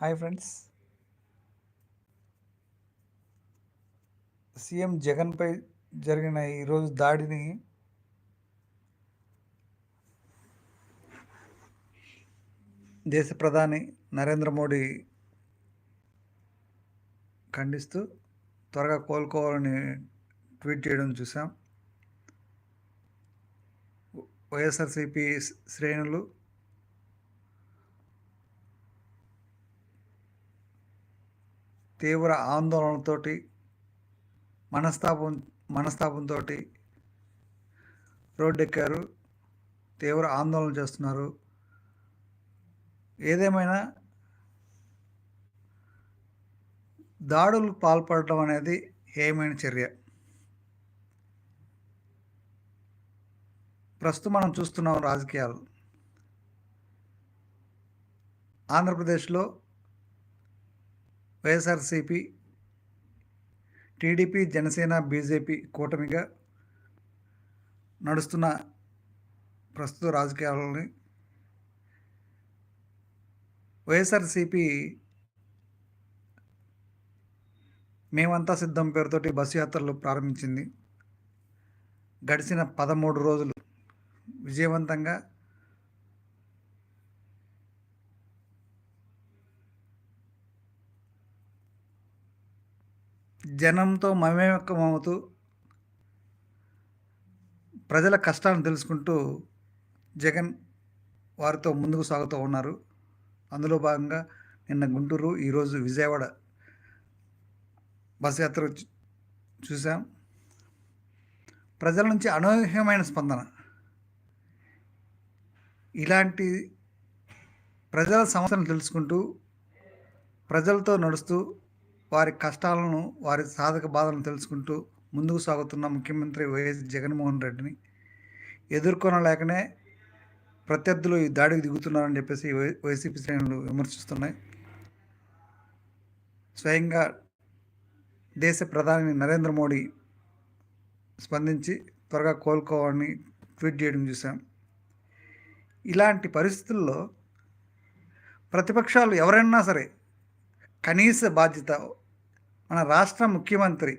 Hi friends. CM జగన్పై జరిగిన ఈరోజు దాడిని దేశ ప్రధాని నరేంద్ర మోడీ ఖండిస్తూ త్వరగా కోలుకోవాలని ట్వీట్ చేయడం చూసాం వైఎస్ఆర్సీపీ శ్రేణులు తీవ్ర ఆందోళనతోటి మనస్తాపం మనస్తాపంతో రోడ్డెక్కారు. తీవ్ర ఆందోళన చేస్తున్నారు. ఏదేమైనా దాడులకు పాల్పడటం అనేది ఏమైన చర్య. ప్రస్తుతం మనం చూస్తున్నాం రాజకీయాలు. ఆంధ్రప్రదేశ్లో వైఎస్ఆర్సీపీ టీడీపీ జనసేన బీజేపీ కూటమిగా నడుస్తున్న ప్రస్తుత రాజకీయాలని వైఎస్ఆర్సీపీ మేమంతా సిద్ధం పేరుతోటి బస్సు యాత్రలు ప్రారంభించింది. గడిచిన పదమూడు రోజులు విజయవంతంగా జనంతో మమేకమవుతూ ప్రజల కష్టాలను తెలుసుకుంటూ జగన్ వారితో ముందుకు సాగుతూ ఉన్నారు. అందులో భాగంగా నిన్న గుంటూరు ఈరోజు విజయవాడ బస్ యాత్ర చూసాం ప్రజల నుంచి అనూహ్యమైన స్పందన. ఇలాంటి ప్రజల సమస్యలను తెలుసుకుంటూ ప్రజలతో నడుస్తూ వారి కష్టాలను వారి సాధక బాధలను తెలుసుకుంటూ ముందుకు సాగుతున్న ముఖ్యమంత్రి వైఎస్ జగన్మోహన్ రెడ్డిని ఎదుర్కొనలేకనే ప్రత్యర్థులు ఈ దాడికి దిగుతున్నారని చెప్పేసి వైసీపీ శ్రేణులు విమర్శిస్తున్నాయి. స్వయంగా దేశ ప్రధాని నరేంద్ర మోడీ స్పందించి త్వరగా కోలుకోవాలని ట్వీట్ చేయడం చూసాం ఇలాంటి పరిస్థితుల్లో ప్రతిపక్షాలు ఎవరైనా సరే కనీస బాధ్యత మన రాష్ట్ర ముఖ్యమంత్రి.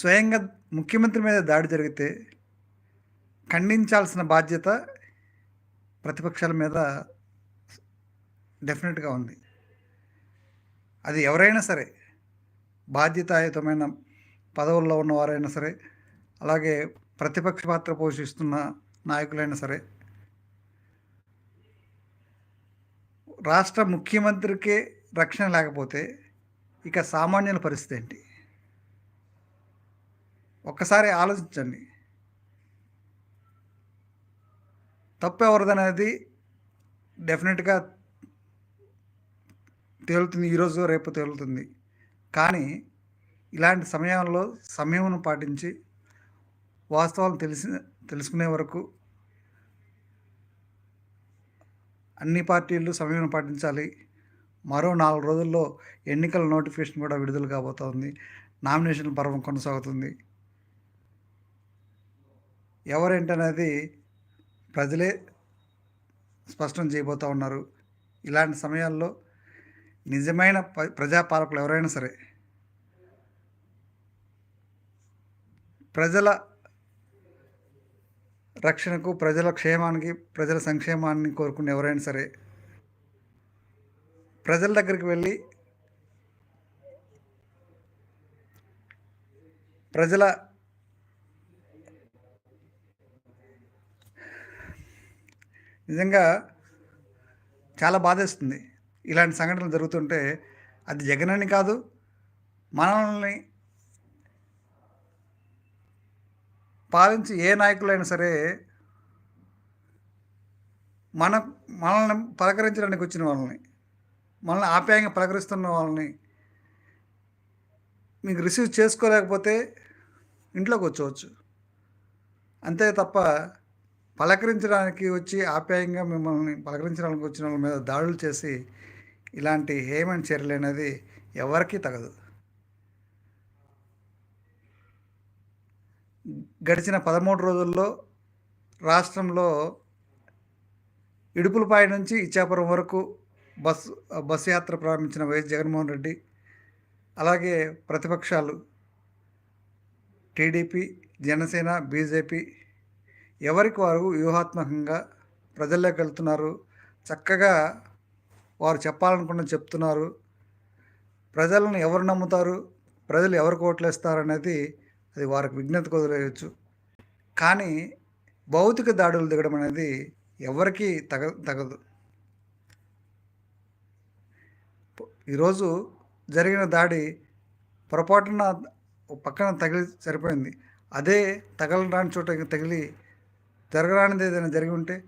స్వయంగా ముఖ్యమంత్రి మీద దాడి జరిగితే ఖండించాల్సిన బాధ్యత ప్రతిపక్షాల మీద డెఫినెట్గా ఉంది. అది ఎవరైనా సరే బాధ్యతాయుతమైన పదవుల్లో ఉన్నవారైనా సరే అలాగే ప్రతిపక్ష పాత్ర పోషిస్తున్న నాయకులైనా సరే రాష్ట్ర ముఖ్యమంత్రికే రక్షణ లేకపోతే ఇక సామాన్యుల పరిస్థితి ఏంటి? ఒక్కసారి ఆలోచించండి. తప్పు ఎవరిదనేది డెఫినెట్గా తేలుతుంది ఈరోజు రేపు తేలుతుంది. కానీ ఇలాంటి సమయంలో సమయమును పాటించి వాస్తవాలు తెలిసి తెలుసుకునే వరకు అన్ని పార్టీలు సమయం పాటించాలి. మరో నాలుగు రోజుల్లో ఎన్నికల నోటిఫికేషన్ కూడా విడుదల కాబోతోంది. నామినేషన్ పర్వం కొనసాగుతుంది. ఎవరేంటనేది ప్రజలే స్పష్టం చేయబోతూ ఉన్నారు. ఇలాంటి సమయాల్లో నిజమైన ప్రజాపాలకులు ఎవరైనా సరే ప్రజల రక్షణకు ప్రజల క్షేమానికి ప్రజల సంక్షేమాన్ని కోరుకునే ఎవరైనా సరే ప్రజల దగ్గరికి వెళ్ళి ప్రజల నిజంగా చాలా బాధేస్తుంది. ఇలాంటి సంఘటనలు జరుగుతుంటే అది జగన్ అని కాదు మనల్ని పాలించి ఏ నాయకులైనా సరే మన మనల్ని పలకరించడానికి వచ్చిన వాళ్ళని. మనల్ని ఆప్యాయంగా పలకరిస్తున్న వాళ్ళని మీకు రిసీవ్ చేసుకోలేకపోతే ఇంట్లోకి వచ్చవచ్చు. అంతే తప్ప పలకరించడానికి వచ్చి ఆప్యాయంగా మిమ్మల్ని పలకరించడానికి వచ్చిన వాళ్ళ మీద దాడులు చేసి ఇలాంటి హేమైన చర్యలు అనేది ఎవరికీ తగదు. గడిచిన పదమూడు రోజుల్లో రాష్ట్రంలో ఇడుపులపాయ నుంచి ఇచ్చాపురం వరకు బస్ బస్సు యాత్ర ప్రారంభించిన వైఎస్ జగన్మోహన్ రెడ్డి అలాగే ప్రతిపక్షాలు టీడీపీ జనసేన బీజేపీ ఎవరికి వారు వ్యూహాత్మకంగా ప్రజల్లోకి వెళ్తున్నారు చక్కగా వారు చెప్పాలనుకున్న చెప్తున్నారు ప్రజలను ఎవరు నమ్ముతారు ప్రజలు ఎవరికి ఓట్లేస్తారు అనేది అది వారికి విజ్ఞత వదిలేయచ్చు కానీ భౌతిక దాడులు దిగడం అనేది ఎవరికీ తగ తగదు. ఈరోజు జరిగిన దాడి పొరపాటున పక్కన తగిలి సరిపోయింది. అదే తగలరాని చోట తగిలి జరగరానిది ఏదైనా జరిగి ఉంటే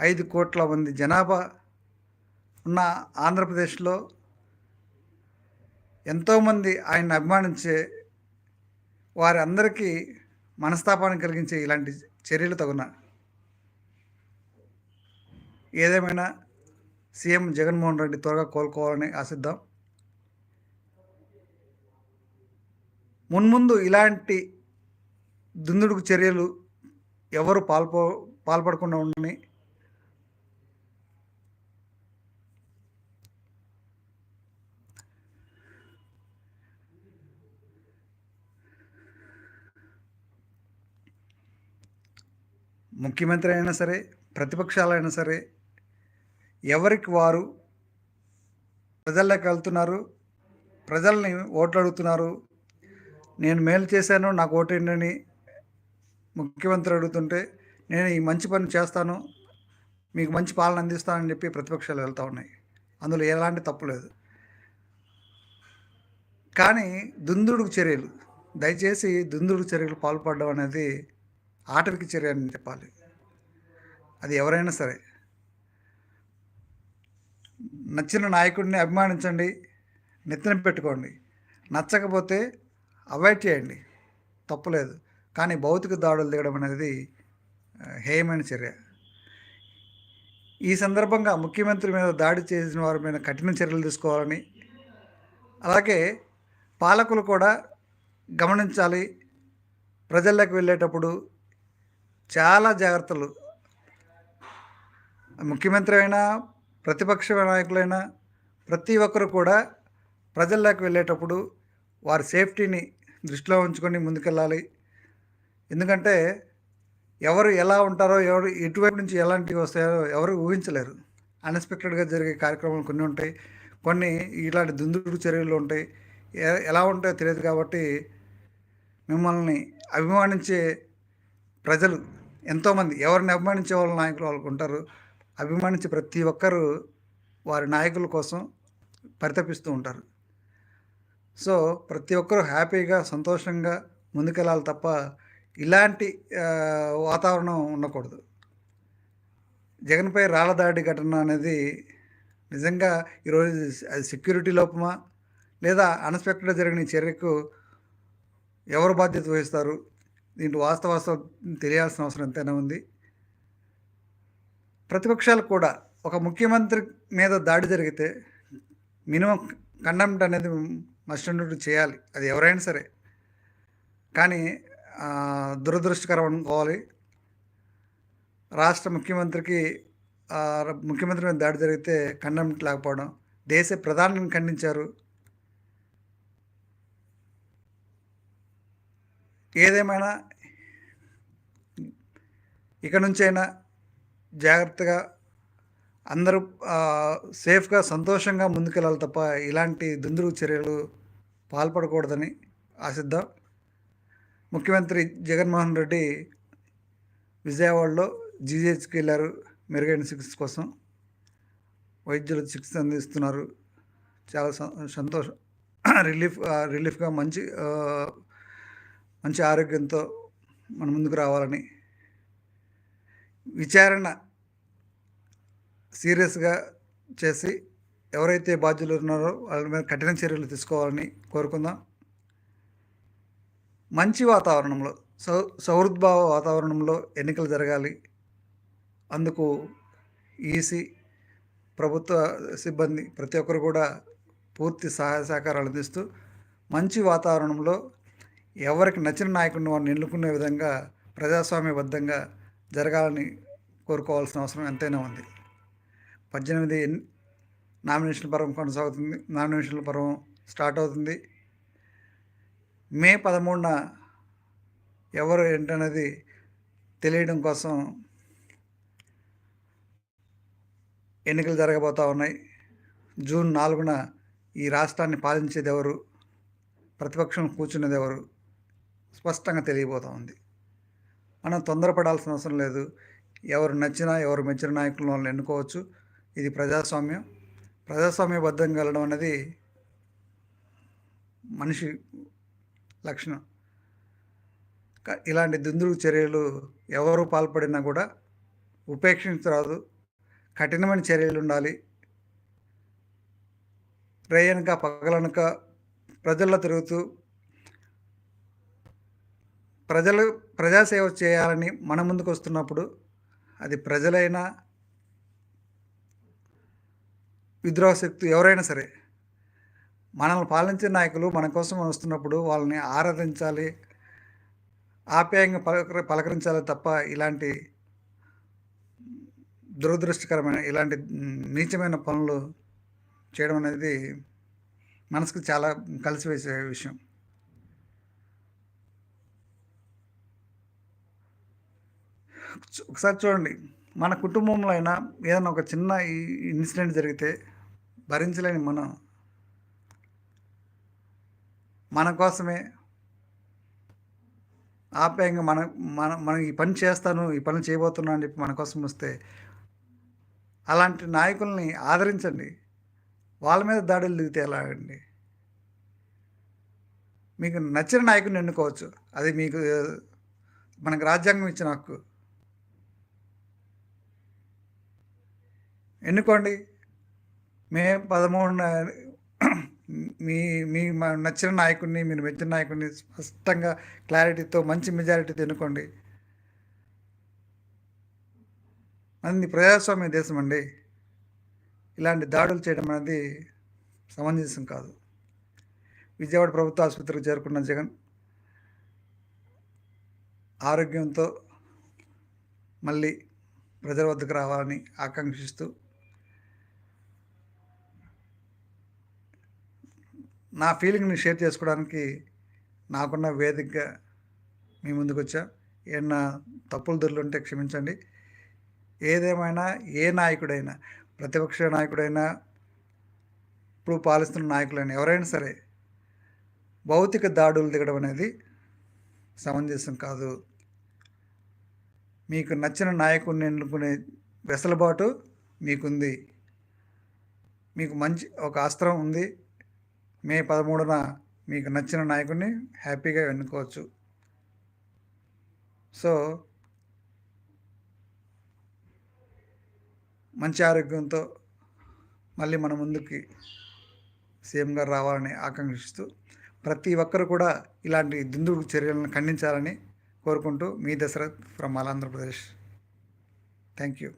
ఐదు కోట్ల మంది జనాభా ఉన్న ఆంధ్రప్రదేశ్లో ఎంతోమంది ఆయన అభిమానించే వారి అందరికీ మనస్తాపాన్ని కలిగించే ఇలాంటి చర్యలు తగున. ఏదేమైనా సీఎం జగన్మోహన్ రెడ్డి త్వరగా కోలుకోవాలని ఆశిద్దాం. మున్ముందు ఇలాంటి దుందుడుకు చర్యలు ఎవరు పాల్పో పాల్పడకుండా ఉండని ముఖ్యమంత్రి అయినా సరే ప్రతిపక్షాలైనా సరే ఎవరికి వారు ప్రజల్లోకి వెళ్తున్నారు? ప్రజల్ని ఓట్లు అడుగుతున్నారు నేను మేలు చేశాను నాకు ఓటేంటని ముఖ్యమంత్రి అడుగుతుంటే నేను ఈ మంచి పని చేస్తాను మీకు మంచి పాలన అందిస్తానని చెప్పి ప్రతిపక్షాలు వెళ్తూ ఉన్నాయి. అందులో ఎలాంటి తప్పు లేదు. కానీ దుందుడుకు చర్యలు దయచేసి దుందుడు చర్యలు పాల్పడడం అనేది ఆటవికి చర్య అని చెప్పాలి. అది ఎవరైనా సరే. నచ్చిన నాయకుడిని అభిమానించండి నెత్తిన పెట్టుకోండి. నచ్చకపోతే అవాయిడ్ చేయండి. తప్పలేదు. కానీ భౌతిక దాడులు దిగడం అనేది హేయమైన చర్య. ఈ సందర్భంగా ముఖ్యమంత్రి మీద దాడి చేసిన వారి మీద కఠిన చర్యలు తీసుకోవాలని అలాగే పాలకులు కూడా గమనించాలి. ప్రజల్లోకి వెళ్ళేటప్పుడు చాలా జాగ్రత్తలు. ముఖ్యమంత్రి అయినా ప్రతిపక్ష నాయకులైనా ప్రతి ఒక్కరు కూడా ప్రజల్లోకి వెళ్ళేటప్పుడు వారి సేఫ్టీని దృష్టిలో ఉంచుకొని ముందుకెళ్ళాలి. ఎందుకంటే ఎవరు ఎలా ఉంటారో ఎవరు ఎటువైపు నుంచి ఎలాంటివి వస్తాయో ఎవరు ఊహించలేరు. అన్ఎక్స్పెక్టెడ్గా జరిగే కార్యక్రమాలు కొన్ని ఉంటాయి. కొన్ని ఇలాంటి దుందుడు చర్యలు ఉంటాయి. ఎలా ఉంటాయో తెలియదు కాబట్టి మిమ్మల్ని అభిమానించే ప్రజలు ఎంతోమంది ఎవరిని అభిమానించే వాళ్ళ నాయకులు వాళ్ళకు ఉంటారు అభిమానించే ప్రతి ఒక్కరూ వారి నాయకుల కోసం పరితపిస్తూ ఉంటారు. సో ప్రతి ఒక్కరూ హ్యాపీగా సంతోషంగా ముందుకెళ్ళాలి తప్ప ఇలాంటి వాతావరణం ఉండకూడదు. జగన్పై రాళ్ళదాడి ఘటన అనేది నిజంగా ఈరోజు అది సెక్యూరిటీ లోపమా? లేదా అన్ఎక్స్పెక్టెడ్గా జరిగిన చర్యకు ఎవరు బాధ్యత వహిస్తారు? దీంట్లో వాస్తవాస్తవం తెలియాల్సిన అవసరం ఎంతైనా ఉంది. ప్రతిపక్షాలు కూడా ఒక ముఖ్యమంత్రి మీద దాడి జరిగితే మినిమం కండమ్ట్ అనేది మస్ట్ చేయాలి అది ఎవరైనా సరే. కానీ దురదృష్టకరం అనుకోవాలి. రాష్ట్ర ముఖ్యమంత్రికి ముఖ్యమంత్రి మీద దాడి జరిగితే కండమ్ట్ లేకపోవడం దేశ ప్రధానిని ఖండించారు. ఏదేమైనా ఇక నుంచైనా జాగ్రత్తగా అందరూ సేఫ్గా సంతోషంగా ముందుకెళ్ళాలి తప్ప ఇలాంటి దుందురు చర్యలు పాల్పడకూడదని ఆశిద్దాం. ముఖ్యమంత్రి జగన్మోహన్ రెడ్డి విజయవాడలో జీజీహెచ్కి వెళ్ళారు. మెరుగైన చికిత్స కోసం వైద్యులు చికిత్స అందిస్తున్నారు. చాలా సంతోషం. రిలీఫ్ రిలీఫ్గా మంచి మంచి ఆరోగ్యంతో మన ముందుకు రావాలని విచారణ సీరియస్గా చేసి ఎవరైతే బాధ్యులు ఉన్నారో వాళ్ళ మీద కఠిన చర్యలు తీసుకోవాలని కోరుకుందాం. మంచి వాతావరణంలో సౌ సౌహృద్భావ వాతావరణంలో ఎన్నికలు జరగాలి. అందుకు ఈసీ ప్రభుత్వ సిబ్బంది ప్రతి ఒక్కరు కూడా పూర్తి సహాయ సహకారాలు అందిస్తూ మంచి వాతావరణంలో ఎవరికి నచ్చిన నాయకుడిని వారిని ఎన్నుకునే విధంగా ప్రజాస్వామ్యబద్ధంగా జరగాలని కోరుకోవాల్సిన అవసరం ఎంతైనా ఉంది. పద్దెనిమిది నామినేషన్ పర్వం కొనసాగుతుంది. నామినేషన్ల పర్వం స్టార్ట్ అవుతుంది. మే పదమూడున ఎవరు ఏంటనేది తెలియడం కోసం ఎన్నికలు జరగబోతూ ఉన్నాయి. జూన్ నాలుగున ఈ రాష్ట్రాన్ని పాలించేది ఎవరు? ప్రతిపక్షం కూర్చునేది ఎవరు? స్పష్టంగా తెలియబోతూ ఉంది. మనం తొందరపడాల్సిన అవసరం లేదు. ఎవరు నచ్చినా ఎవరు మెచ్చిన నాయకులను వాళ్ళని ఎన్నుకోవచ్చు. ఇది ప్రజాస్వామ్యం. ప్రజాస్వామ్యబద్ధంగా వెళ్ళడం అనేది మనిషి లక్షణం. ఇలాంటి దుందుడు చర్యలు ఎవరు పాల్పడినా కూడా ఉపేక్షించరాదు. కఠినమైన చర్యలు ఉండాలి. రేయనక పగలనక ప్రజల్లో తిరుగుతూ ప్రజలు ప్రజాసేవ చేయాలని మన ముందుకు వస్తున్నప్పుడు అది ప్రజలైనా విద్రోహ శక్తి ఎవరైనా సరే మనల్ని పాలించే నాయకులు మన కోసం వస్తున్నప్పుడు వాళ్ళని ఆరాధించాలి ఆప్యాయంగా పలకరి పలకరించాలి తప్ప ఇలాంటి దురదృష్టకరమైన ఇలాంటి నీచమైన పనులు చేయడం అనేది మనసుకు చాలా కలిసివేసే విషయం. ఒకసారి చూడండి మన కుటుంబంలో అయినా ఏదైనా ఒక చిన్న ఈ- ఇన్సిడెంట్ జరిగితే భరించలేని మనం మన కోసమే ఆప్యాయంగా మన మన మనం ఈ పని చేస్తాను ఈ పని చేయబోతున్నాను అని చెప్పి మన కోసం వస్తే అలాంటి నాయకుల్ని ఆదరించండి. వాళ్ళ మీద దాడులు దిగితే ఎలా అండి మీకు నచ్చిన నాయకుని ఎన్నుకోవచ్చు. అది మీకు మనకు రాజ్యాంగం ఇచ్చిన హక్కు. ఎన్నుకోండి. మే పదమూడున మీ మీ నచ్చిన నాయకుడిని మీరు మెచ్చిన నాయకుడిని స్పష్టంగా క్లారిటీతో మంచి మెజారిటీతో ఎన్నుకోండి అది ప్రజాస్వామ్య దేశం అండి. ఇలాంటి దాడులు చేయడం అనేది సమంజసం కాదు. విజయవాడ ప్రభుత్వ ఆసుపత్రికి చేరుకున్న జగన్ ఆరోగ్యంతో మళ్ళీ ప్రజల వద్దకు రావాలని ఆకాంక్షిస్తూ నా ఫీలింగ్ని షేర్ చేసుకోవడానికి నాకున్న వేదికగా మీ ముందుకు వచ్చా. ఏమన్నా తప్పులు దొరులుంటే క్షమించండి. ఏదేమైనా ఏ నాయకుడైనా ప్రతిపక్ష నాయకుడైనా ఇప్పుడు పాలిస్తున్న నాయకులైనా ఎవరైనా సరే భౌతిక దాడులు దిగడం అనేది సమంజసం కాదు. మీకు నచ్చిన నాయకుడిని ఎన్నుకునే వెసలుబాటు మీకుంది. మీకు మంచి ఒక అస్త్రం ఉంది. మే పదమూడున మీకు నచ్చిన నాయకుడిని హ్యాపీగా ఎన్నుకోవచ్చు. సో మంచి ఆరోగ్యంతో మళ్ళీ మన ముందుకి సీఎం గారు రావాలని ఆకాంక్షిస్తూ ప్రతి ఒక్కరు కూడా ఇలాంటి దుందుడు చర్యలను ఖండించాలని కోరుకుంటూ మీ Dasharath from all Andhra Pradesh. Thank you.